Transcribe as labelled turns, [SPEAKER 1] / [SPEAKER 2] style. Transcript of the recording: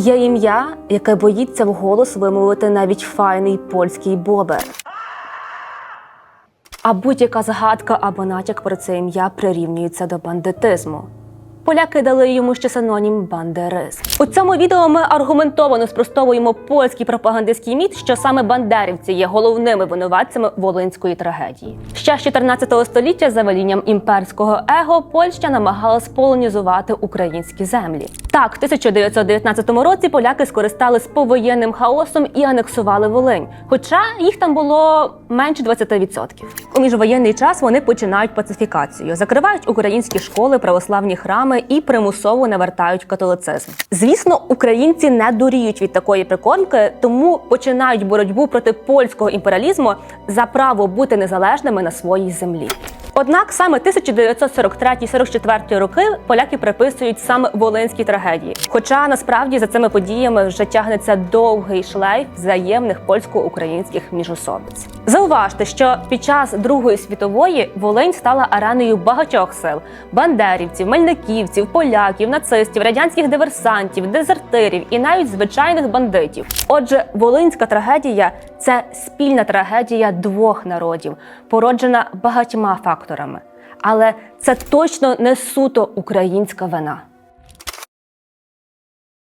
[SPEAKER 1] Є ім'я, яке боїться вголос вимовити навіть файний польський бобер. А будь-яка згадка або натяк про це ім'я прирівнюється до бандитизму. Поляки дали йому ще синонім бандерист. У цьому відео ми аргументовано спростовуємо польський пропагандистський міт, що саме бандерівці є головними винуватцями волинської трагедії. Ще з 14 століття за велінням імперського его Польща намагалась полонізувати українські землі. Так, в 1919 році поляки скористались повоєнним хаосом і анексували Волинь, хоча їх там було менше 20%. У міжвоєнний час вони починають пацифікацію, закривають українські школи, православні храми і примусово навертають католицизм. Звісно, українці не дуріють від такої прикормки, тому починають боротьбу проти польського імперіалізму за право бути незалежними на своїй землі. Однак саме 1943-44 роки поляки приписують саме волинській трагедії. Хоча насправді за цими подіями вже тягнеться довгий шлейф взаємних польсько-українських міжособиць. Зауважте, що під час Другої світової Волинь стала ареною багатьох сил: бандерівців, мельниківців, поляків, нацистів, радянських диверсантів, дезертирів і навіть звичайних бандитів. Отже, волинська трагедія це спільна трагедія двох народів, породжена багатьма факторами. Але це точно не суто українська вина.